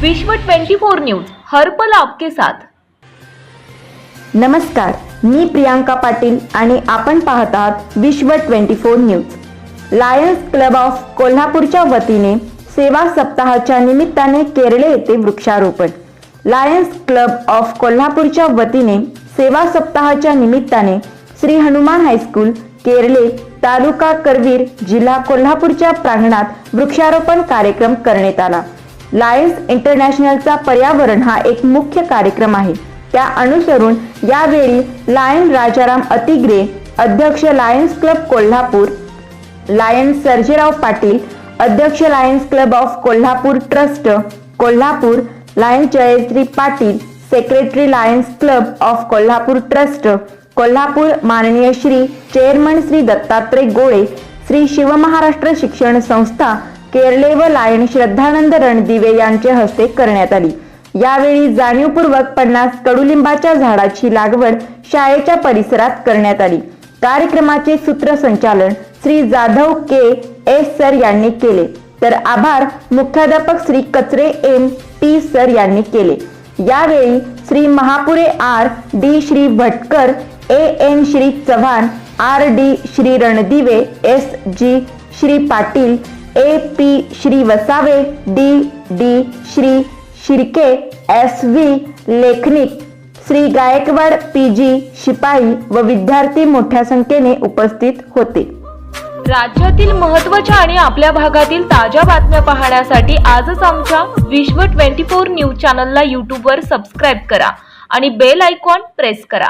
विश्व 24 न्यूज हर पल आपके साथ. नमस्कार मी प्रियांका पाटील आणि आपण पाहत आहात Vishwa twenty four news. Lions club of कोल्हापूरच्या वतीने सेवा सप्ताहाच्या निमित्ताने केरळे येथे वृक्षारोपण. लायन्स क्लब ऑफ कोल्हापूरच्या वतीने सेवा सप्ताहाच्या निमित्ताने श्री हनुमान हायस्कूल केरळे तालुका करवीर जिल्हा कोल्हापूरच्या प्रांगणात वृक्षारोपण कार्यक्रम करण्यात आला. लायन्स इंटरनॅशनलचा पर्यावरण हा एक मुख्य कार्यक्रम आहे. त्या अनुसरून यावेळी लायन राजाराम अतिग्रे अध्यक्ष lions club Kolhapur lions Sarjerao Patil अध्यक्ष lions club of Kolhapur trust Kolhapur lions Jayashree Patil secretary lions club of Kolhapur trust Kolhapur माननीय श्री चेअरमन श्री दत्तात्रय गोळे श्री शिवमहाराष्ट्र शिक्षण संस्था केरळे व लायन श्रद्धानंद रणदिवे यांच्या हस्ते करण्यात आली. यावेळी जाणीवपूर्वक पन्नास कडुलिंबाच्या झाडाची लागवड शाळेच्या परिसरात करण्यात आली. कार्यक्रमाचे सूत्रसंचालन Shri Jadhav K. S. Sir यांनी केले. तर आभार मुख्याध्यापक श्री कचरे एम. टी. सर यांनी केले. यावेळी Shri Mahapure R. D. Shri Bhatkar A. N. Shri Chavan R. D. Shri Randive S. G. Shri Patil A P Shri Vasave D D Shri Shirke S V लेखनिक Shri Gaikwad P G शिपाई व विद्यार्थी मोठ्या संख्येने उपस्थित होते. राज्यातील महत्त्वाच्या आणि आपल्या भागातील ताज्या बातम्या पाहण्यासाठी आजच आमच्या विश्व 24 न्यूज चॅनलला यूट्यूबवर सबस्क्राईब करा आणि बेल आयकॉन प्रेस करा.